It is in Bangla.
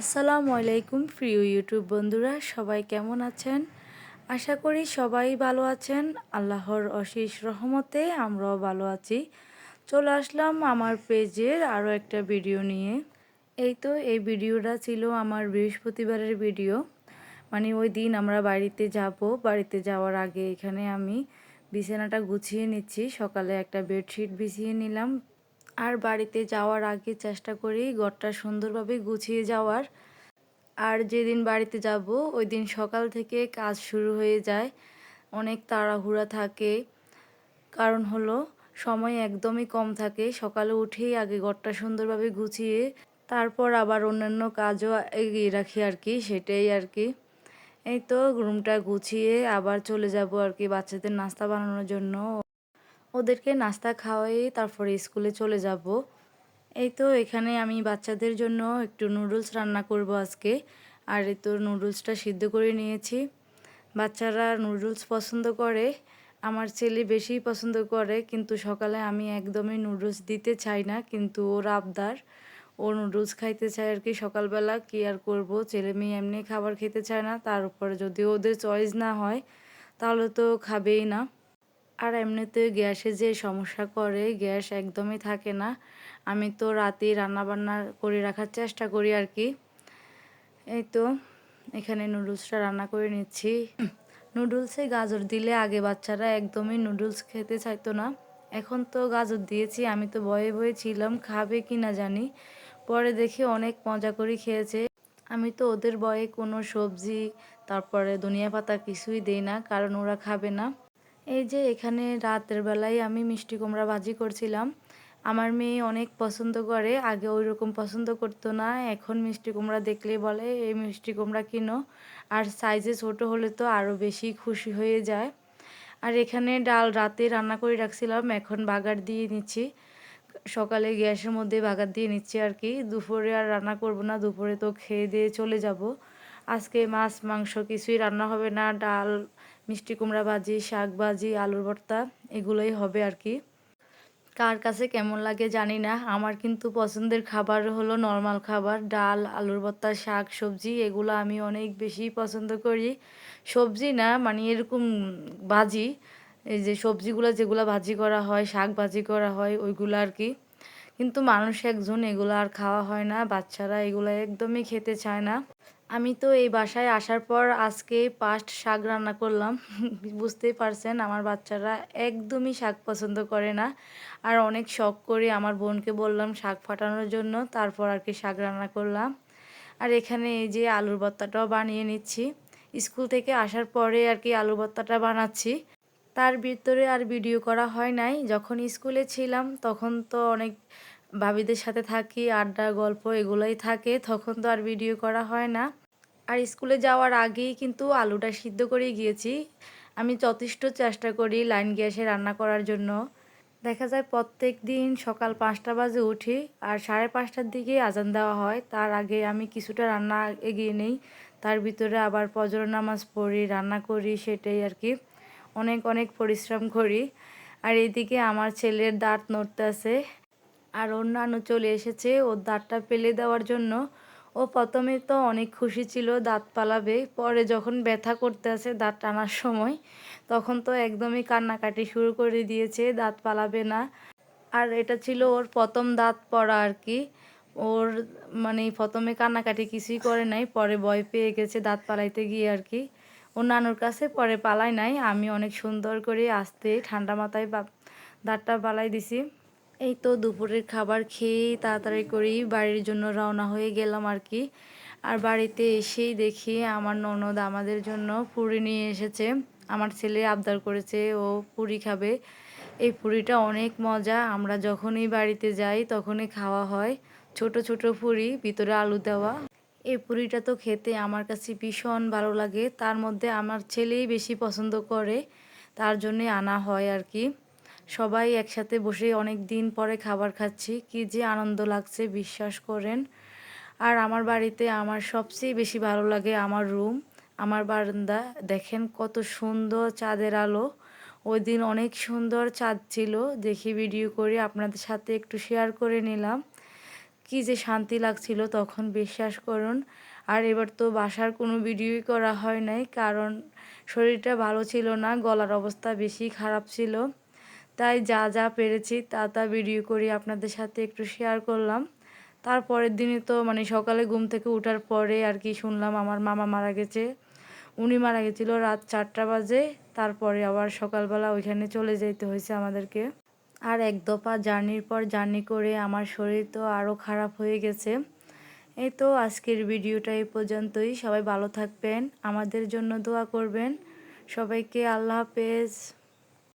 আসসালামু আলাইকুম, প্রিয় ইউটিউব বন্ধুরা, সবাই কেমন আছেন? আশা করি সবাই ভালো আছেন। আল্লাহর অশেষ রহমতে আমরাও ভালো আছি। চলে আসলাম আমার পেজের আরও একটা ভিডিও নিয়ে। এই তো, এই ভিডিওটা ছিল আমার বৃহস্পতিবারের ভিডিও। মানে ওই দিন আমরা বাড়িতে যাব। বাড়িতে যাওয়ার আগে এখানে আমি বিছানাটা গুছিয়ে নিচ্ছি। সকালে একটা বেডশিট বিছিয়ে নিলাম। আর বাড়িতে যাওয়ার আগে চেষ্টা করি ঘরটা সুন্দরভাবে গুছিয়ে যাওয়ার। আর যেদিন বাড়িতে যাব ওই দিন সকাল থেকে কাজ শুরু হয়ে যায়। অনেক তাড়াহুড়া থাকে। কারণ হলো, সময় একদমই কম থাকে। সকালে উঠেই আগে ঘরটা সুন্দরভাবে গুছিয়ে, তারপর আবার অন্যান্য কাজও এগিয়ে রাখি আর কি সেটাই আর কি এই তো, রুমটা গুছিয়ে আবার চলে যাব আর কি বাচ্চাদের নাস্তা বানানোর জন্য। ওদেরকে নাস্তা খাওয়াই, তারপরে স্কুলে চলে যাব। এই তো এখানে আমি বাচ্চাদের জন্য একটু নুডলস রান্না করব আজকে। আর এই তো নুডলসটা সিদ্ধ করে নিয়েছি। বাচ্চারা নুডলস পছন্দ করে, আমার ছেলে বেশি পছন্দ করে, কিন্তু সকালে আমি একদমই নুডলস দিতে চাই না, কিন্তু ওর আবদার। ও নুডলস খাইতে চায় আর কি সকালবেলা, কি আর করব? ছেলে মেয়ে এমনি খাবার খেতে চায় না, তার উপরে যদি ওদের চয়েস না হয়, তাহলে তো খাবেই না। আর এমনিতে গ্যাসে যে সমস্যা করে, গ্যাস একদমই থাকে না। আমি তো রাতেই রান্নাবান্না করে রাখার চেষ্টা করি আর কি। এই তো, এখানে নুডলসটা রান্না করে নিচ্ছি। নুডলসে গাজর দিলে আগে বাচ্চারা একদমই নুডলস খেতে চাইতো না। এখন তো গাজর দিয়েছি, আমি তো ভয়ে ভয়ে ছিলাম, খাবে কি না জানি। পরে দেখি অনেক মজা করে খেয়েছে। আমি তো ওদের বয়ে কোনো সবজি, তারপরে ধনিয়া পাতা কিছুই দেই না, কারণ ওরা খাবে না। এই যে এখানে রাতের বেলায় আমি মিষ্টি কুমড়া ভাজি করছিলাম। আমার মেয়ে অনেক পছন্দ করে, আগে ওই রকম পছন্দ করতো না, এখন মিষ্টি কুমড়া দেখলে বলে, এই মিষ্টি কুমড়া কিনো। আর সাইজে ছোট হলে তো আরও বেশি খুশি হয়ে যায়। আর এখানে ডাল রাতে রান্না করে রাখছিলাম, এখন বাগার দিয়ে নিচ্ছি। সকালে গ্যাসের মধ্যে বাগার দিয়ে নিচ্ছি আর কি। দুপুরে আর রান্না করব না, দুপুরে তো খেয়ে দিয়ে চলে যাব। আজকে মাছ, মাংস কিছুই রান্না হবে না। ডাল, মিষ্টি কুমড়া ভাজি, শাক ভাজি, আলুর ভর্তা, এগুলোই হবে আর কি। কার কাছে কেমন লাগে জানি না। আমার কিন্তু পছন্দের খাবার হলো নর্মাল খাবার। ডাল, আলুর ভর্তা, শাক, সবজি, এগুলো আমি অনেক বেশি পছন্দ করি। সবজি না মানে এরকম ভাজি, এই যে সবজিগুলো যেগুলো ভাজি করা হয়, শাক ভাজি করা হয়, ওইগুলো আর কি। কিন্তু মানুষ একজন এগুলো আর খাওয়া হয় না। বাচ্চারা এগুলো একদমই খেতে চায় না। আমি তো এই বাসায় আসার পর আজকে পাস্ট শাক রান্না করলাম। বুঝতেই পারছেন, আমার বাচ্চারা একদমই শাক পছন্দ করে না। আর অনেক শখ করে আমার বোনকে বললাম শাক ফাটানোর জন্য, তারপর আর কি শাক রান্না করলাম। আর এখানে এই যে আলুর ভর্তাটাও বানিয়ে নিচ্ছি। স্কুল থেকে আসার পরে আর কি আলু ভর্তাটা বানাচ্ছি। তার ভিতরে আর ভিডিও করা হয় নাই। যখন স্কুলে ছিলাম, তখন তো অনেক ভাবিদের সাথে থাকি, আড্ডা, গল্প এগুলোই থাকে। তখন তো আর ভিডিও করা হয় না। আর স্কুলে যাওয়ার আগেই কিন্তু আলুটা সিদ্ধ করে গিয়েছি। আমি যথেষ্ট চেষ্টা করি লাইন গ্যাসে রান্না করার জন্য। দেখা যায় প্রত্যেক দিন সকাল পাঁচটা বাজে উঠি আর সাড়ে পাঁচটার দিকে আজান দেওয়া হয়। তার আগে আমি কিছুটা রান্না এগিয়ে নেই। তার ভিতরে আবার পজর নামাজ পড়ি, রান্না করি সেটাই আর কি। অনেক অনেক পরিশ্রম করি। আর এদিকে আমার ছেলের দাঁত নড়তে আছে আর অন্যান্য চলে এসেছে। ওর দাঁতটা পেলে দেওয়ার জন্য। ও প্রথমে তো অনেক খুশি ছিল, দাঁত পালাবে। পরে যখন ব্যথা করতে আছে দাঁত টানার সময়, তখন তো একদমই কান্নাকাটি শুরু করে দিয়েছে, দাঁত পালাবে না। আর এটা ছিল ওর প্রথম দাঁত পড়া আর কি। ওর মানে প্রথমে কান্নাকাটি কিছুই করে নাই, পরে ভয় পেয়ে গেছে দাঁত পালাইতে গিয়ে আর কি। ও নানুর কাছে পরে পালাই নাই, আমি অনেক সুন্দর করে আসতে ঠান্ডা মাথায় দাঁতটা পালাই দিছি। এই তো দুপুরের খাবার খেয়েই তাড়াতাড়ি করেই বাড়ির জন্য রওনা হয়ে গেলাম আর কি। আর বাড়িতে এসেই দেখি আমার ননদ আমাদের জন্য পুরি নিয়ে এসেছে। আমার ছেলে আবদার করেছে, ও পুরি খাবে। এই পুরিটা অনেক মজা। আমরা যখনই বাড়িতে যাই তখনই খাওয়া হয়। ছোট ছোট পুরি, ভিতরে আলু দেওয়া। এই পুরিটা তো খেতে আমার কাছে ভীষণ ভালো লাগে। তার মধ্যে আমার ছেলেই বেশি পছন্দ করে। তার জন্যে আনা হয় আর কি। সবাই একসাথে বসে অনেক দিন পরে খাবার খাচ্ছি। কি যে আনন্দ লাগছে, বিশ্বাস করেন। আর আমার বাড়িতে আমার সবচেয়ে বেশি ভালো লাগে আমার রুম, আমার বারান্দা। দেখেন কত সুন্দর চাঁদের আলো। ওই দিন অনেক সুন্দর চাঁদ ছিল, দেখি ভিডিও করে আপনাদের সাথে একটু শেয়ার করে নিলাম। কি যে শান্তি লাগছিল, তখন বিশ্বাস করুন। আর এবার তো বাসার কোনো ভিডিওই করা হয় নাই, কারণ শরীরটা ভালো ছিল না, গলার অবস্থা বেশি খারাপ ছিল। তাই যা যা পেরেছি তা তা ভিডিও করি আপনাদের সাথে একটু শেয়ার করলাম। তারপরের দিনে তো মানে সকালে ঘুম থেকে ওঠার পরে আর কি শুনলাম আমার মামা মারা গেছে। উনি মারা গেছিল রাত চারটা বাজে, তারপরে আবার সকালবেলা ওইখানে চলে যেতে হয়েছে আমাদেরকে। আর এক দফা জার্নির পর জার্নি করে আমার শরীর তো আরও খারাপ হয়ে গেছে। এই তো আজকের ভিডিওটা এই পর্যন্তই। সবাই ভালো থাকবেন, আমাদের জন্য দোয়া করবেন। সবাইকে আল্লাহ হাফেজ।